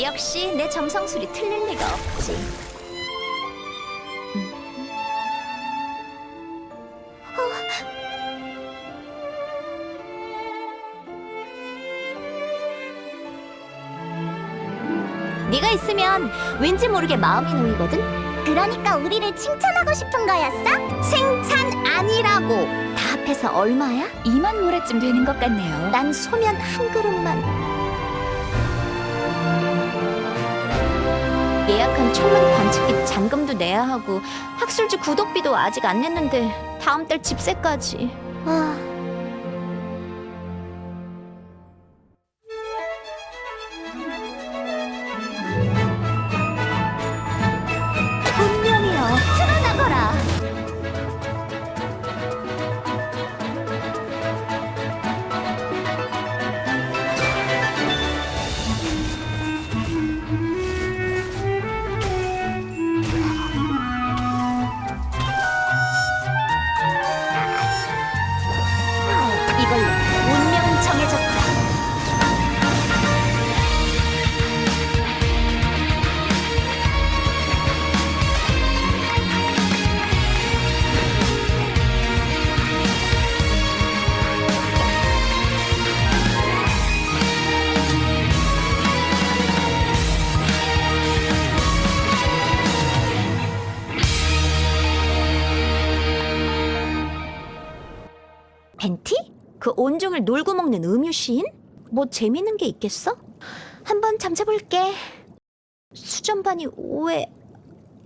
역시 내 점성술이 틀릴 리가 없지. 어. 네가 있으면 왠지 모르게 마음이 놓이거든. 그러니까 우리를 칭찬하고 싶은 거였어? 칭찬 아니라고. 다 합해서 얼마야? 2만 모래쯤 되는 것 같네요. 난 소면 한 그릇만. 예약한 천문 관측기 잔금도 내야 하고 학술지 구독비도 아직 안 냈는데 다음 달 집세까지. 아. 벤티? 그 온종일 놀고 먹는 음유 시인? 뭐 재밌는 게 있겠어? 한번 잠자볼게. 수전반이 왜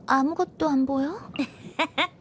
아무것도 안 보여?